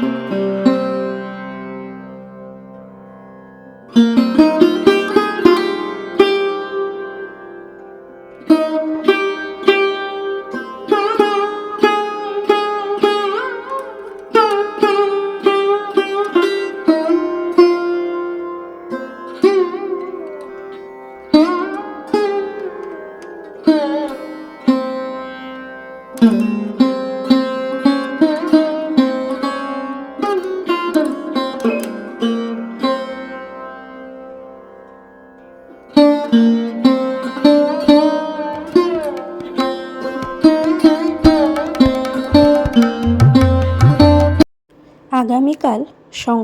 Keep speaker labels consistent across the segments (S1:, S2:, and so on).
S1: thank you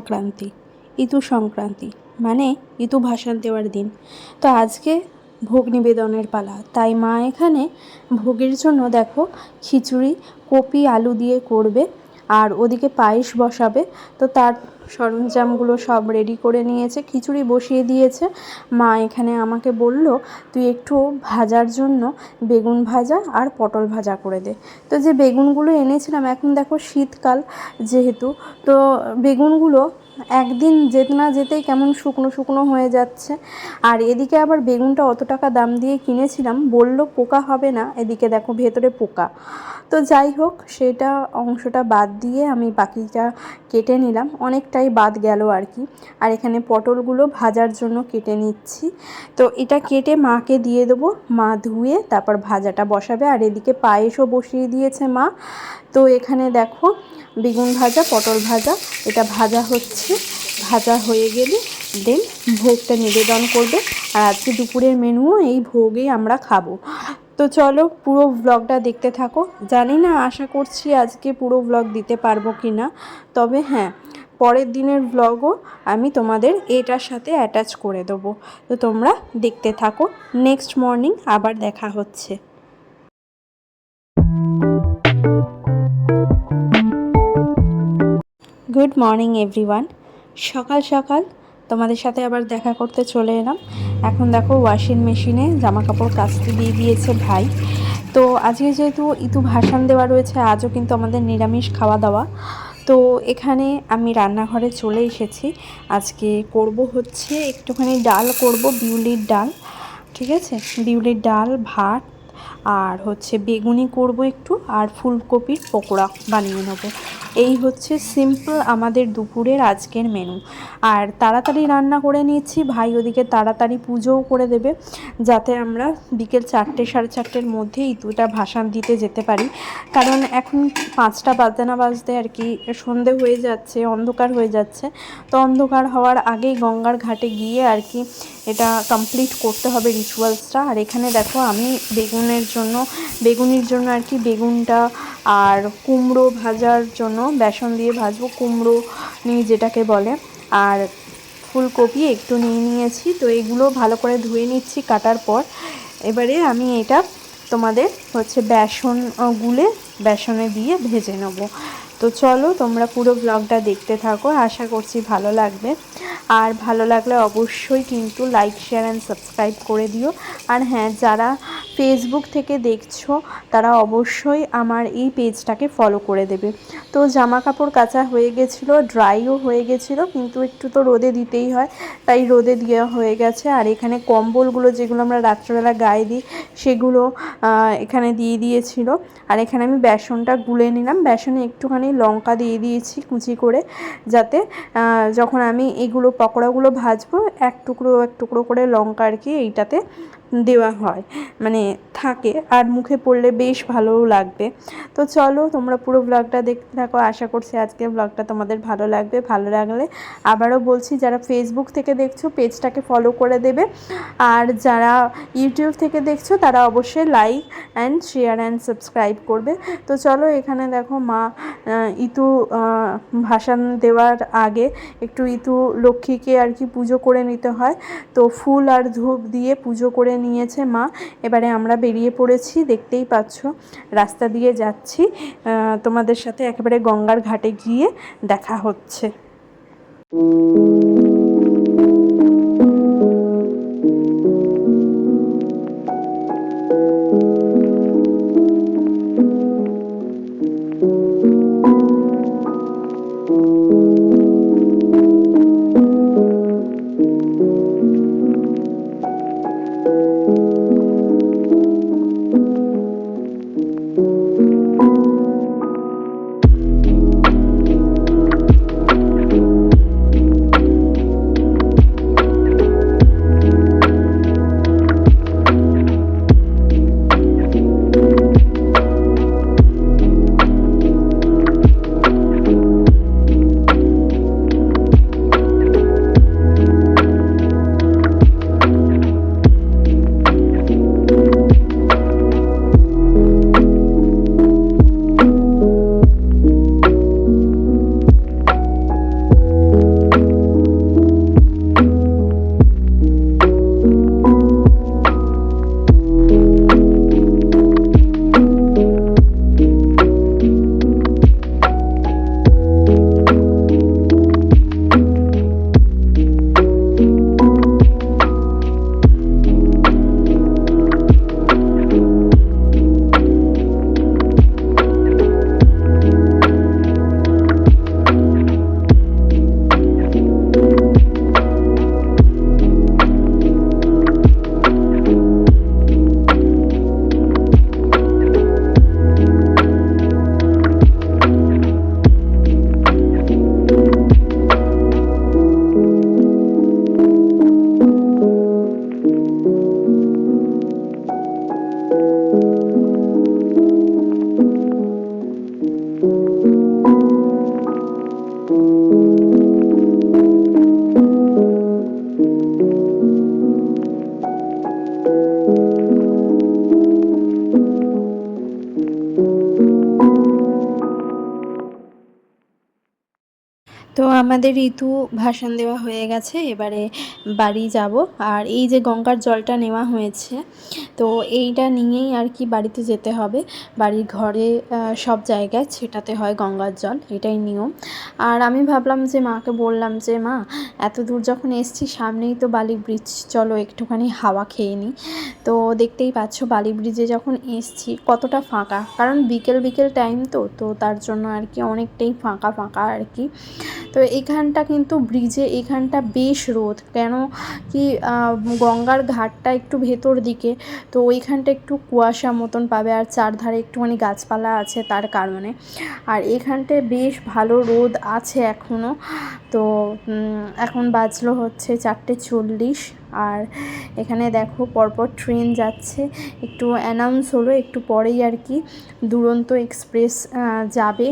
S1: Sankranti, Itu Sankranti মানে ইতু ভাসান দেওয়ার দিন। তো আজকে ভোগ নিবেদনের পালা। তাই মা এখানে ভোগের জন্য দেখো খিচুড়ি, কপি, আলু দিয়ে করবে। আর ওদিকে পায়েস বসাবে। তো তার সরঞ্জামগুলো সব রেডি করে নিয়েছে, খিচুড়ি বসিয়ে দিয়েছে। মা এখানে আমাকে বলল, তুই একটু ভাজার জন্য বেগুন ভাজা আর পটল ভাজা করে দে। তো যে বেগুনগুলো এনেছিলাম, এখন দেখো শীতকাল যেহেতু, তো বেগুনগুলো একদিন যেতে না যেতেই কেমন শুকনো শুকনো হয়ে যাচ্ছে। আর এদিকে আবার বেগুনটা অত টাকা দাম দিয়ে কিনেছিলাম, বলল পোকা হবে না, এদিকে দেখো ভেতরে পোকা। তো যাই হোক, সেটা অংশটা বাদ দিয়ে আমি বাকিটা কেটে নিলাম, অনেকটাই বাদ গেল আর কি। আর এখানে পটলগুলো ভাজার জন্য কেটে নিচ্ছি। তো এটা কেটে মাকে দিয়ে দেবো, মা ধুয়ে তারপর ভাজাটা বসাবে। আর এদিকে পায়েসও বসিয়ে দিয়েছে মা। তো এখানে দেখো বেগুন ভাজা, পটল ভাজা, এটা ভাজা হচ্ছে। ভাজা হয়ে গেলে দেন ভোগটা নিবেদন করবে। আর আজকে দুপুরের মেনুও এই ভোগেই আমরা খাব। তো চলো পুরো ব্লগটা দেখতে থাকো। জানি না আশা করছি আজকে পুরো ব্লগ দিতে পারব কি না তবে হ্যাঁ পরের দিনের ব্লগও আমি তোমাদের এটার সাথে অ্যাটাচ করে দেবো। তো তোমরা দেখতে থাকো। নেক্সট মর্নিং আবার দেখা হচ্ছে। গুড মর্নিং এভরিওয়ান সকাল সকাল তোমাদের সাথে আবার দেখা করতে চলে এলাম। এখন দেখো ওয়াশিং মেশিনে জামা কাপড় কাচতে দিয়ে দিয়েছে ভাই। তো আজকে যেহেতু ইতু ভাসান দেওয়া রয়েছে, আজও কিন্তু আমাদের নিরামিষ খাওয়া দাওয়া। তো এখানে আমি রান্নাঘরে চলে এসেছি। আজকে করব হচ্ছে একটুখানি ডাল, করব বিউলির ডাল। ঠিক আছে? বিউলির ডাল, ভাত আর হচ্ছে বেগুনি করব একটু আর ফুলকপির পকোড়া বানিয়ে নেব। এই হচ্ছে সিম্পল আমাদের দুপুরের আজকের মেনু আর তাড়াতাড়ি রান্না করে নিয়েছি, ভাই ওদিকে তাড়াতাড়ি পুজোও করে দেবে, যাতে আমরা বিকেল চারটে, সাড়ে চারটের মধ্যে ইতুটা ভাসান দিতে যেতে পারি। কারণ এখন পাঁচটা বাজতে না বাজতে আর কি সন্ধে হয়ে যাচ্ছে, অন্ধকার হয়ে যাচ্ছে। তো অন্ধকার হওয়ার আগেই গঙ্গার ঘাটে গিয়ে আর কি এটা কমপ্লিট করতে হবে রিচুয়ালসটা আর এখানে দেখো আমি বেগুনের জন্য, বেগুনির জন্য আর কি বেগুনটা আর কুমড়ো ভাজার জন্য বেসন দিয়ে ভাজবো, কুমড়ো নিয়ে যেটাকে বলে। আর ফুলকপি একটু নিয়ে নিয়েছি, তো এগুলো ভালো করে ধুয়ে নিচ্ছি কাটার পর। এবারে আমি এটা তোমাদের হচ্ছে বেসন গুলে বেসনে দিয়ে ভেজে নেব। তো চলো তোমরা পুরো ব্লগটা দেখতে থাকো, আশা করছি ভালো লাগবে। আর ভালো লাগলে অবশ্যই কিন্তু লাইক শেয়ার অ্যান্ড সাবস্ক্রাইব করে দিও। আর হ্যাঁ যারা ফেসবুক থেকে দেখছ, তারা অবশ্যই আমার এই পেজটাকে ফলো করে দেবে। তো জামা কাপড় কাচা হয়ে গেছিল ড্রাইও হয়ে গেছিল, কিন্তু একটু তো রোদে দিতেই হয়, তাই রোদে দেওয়া হয়ে গেছে। আর এখানে কম্বলগুলো যেগুলো আমরা রাত্রেবেলা গায়ে দিই, সেগুলো এখানে দিয়ে দিয়েছিল। আর এখানে আমি বেসনটা গুলে নিলাম। বেসনে একটুখানি লঙ্কা দিয়ে দিয়েছি কুচি করে, যাতে যখন আমি এগুলো পকোড়াগুলো ভাজবো, এক টুকরো এক টুকরো করে লঙ্কা আর কি এইটাতে দেওয়া হয় মানে থাকে আর মুখে পড়লে বেশ ভালোও লাগবে। তো চলো তোমরা পুরো ব্লগটা দেখতে থাকো, আশা করছি আজকের ব্লগটা তোমাদের ভালো লাগবে। ভালো লাগলে আবারও বলছি, যারা ফেসবুক থেকে দেখছ, পেজটাকে ফলো করে দেবে। আর যারা ইউটিউব থেকে দেখছ, তারা অবশ্যই like and share and subscribe করবে। তো চলো এখানে দেখো মা ইতু ভাসান দেওয়ার আগে একটু ইতু লক্ষ্মীকে আর কি পুজো করে নিতে হয়। তো ফুল আর ধূপ দিয়ে পুজো করে নিয়েছে মা। এবারে আমরা বেরিয়ে পড়েছি, দেখতেই পাচ্ছ। রাস্তা দিয়ে যাচ্ছি। তোমাদের সাথে একেবারে গঙ্গার ঘাটে গিয়ে দেখা হচ্ছে। আমাদের ঋতু ভাসান দেওয়া হয়ে গেছে, এবারে বাড়ি যাব। আর এই যে গঙ্গার জলটা নেওয়া হয়েছে, তো এইটা নিয়েই আর কি বাড়িতে যেতে হবে। বাড়ির ঘরে সব জায়গায় ছেটাতে হয় গঙ্গার জল, এটাই নিয়ম। আর আমি ভাবলাম যে মাকে বললাম যে, মা, এত দূর যখন এসছি, সামনেই তো বালি ব্রিজ, চলো একটুখানি হাওয়া খেয়ে নিই তো দেখতেই পাচ্ছ বালি ব্রিজে যখন এসছি, কতটা ফাঁকা। কারণ বিকেল বিকেল টাইম তো তো তার জন্য আর কি অনেকটাই ফাঁকা ফাঁকা আর কি। তো এখানটা কিন্তু ব্রিজে এখানটা বেশ রোদ। কেন কি গঙ্গার ঘাটটা একটু ভেতর দিকে, তো ওইখানটা একটু কুয়াশা মতন পাবে আর চারধারে একটুখানি গাছপালা আছে তার কারণে। আর এখানটায় বেশ ভালো রোদ আছে এখনও তো এখন বাজলো হচ্ছে চারটে চল্লিশ। আর এখানে দেখো পরপর ট্রেন যাচ্ছে। একটু অ্যানাউন্স হলো, একটু পরেই আর কি দুরন্ত এক্সপ্রেস যাবে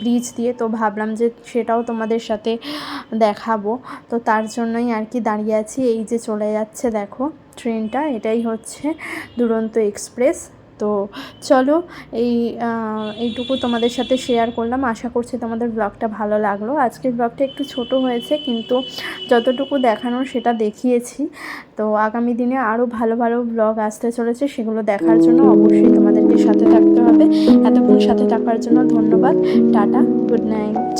S1: ব্রিজ দিয়ে। তো ভাবলাম যে সেটাও তোমাদের সাথে দেখাবো। তো তার জন্যই আর কি দাঁড়িয়ে আছি। এই যে চলে যাচ্ছে দেখো ট্রেনটা, এটাই হচ্ছে দুরন্ত এক্সপ্রেস তো চলো, এই এইটুকু তোমাদের সাথে শেয়ার করলাম। আশা করছি তোমাদের ব্লগটা ভালো লাগল। আজকের ব্লগটা একটু ছোট হয়েছে, কিন্তু যতটুকু দেখানোর সেটা দেখিয়েছি। তো আগামী দিনে আরও ভালো ভালো ব্লগ আসতে চলেছে, সেগুলো দেখার জন্য অবশ্যই তোমাদেরকে সাথে থাকতে হবে। এতক্ষণ সাথে থাকার জন্য ধন্যবাদ। Tata good night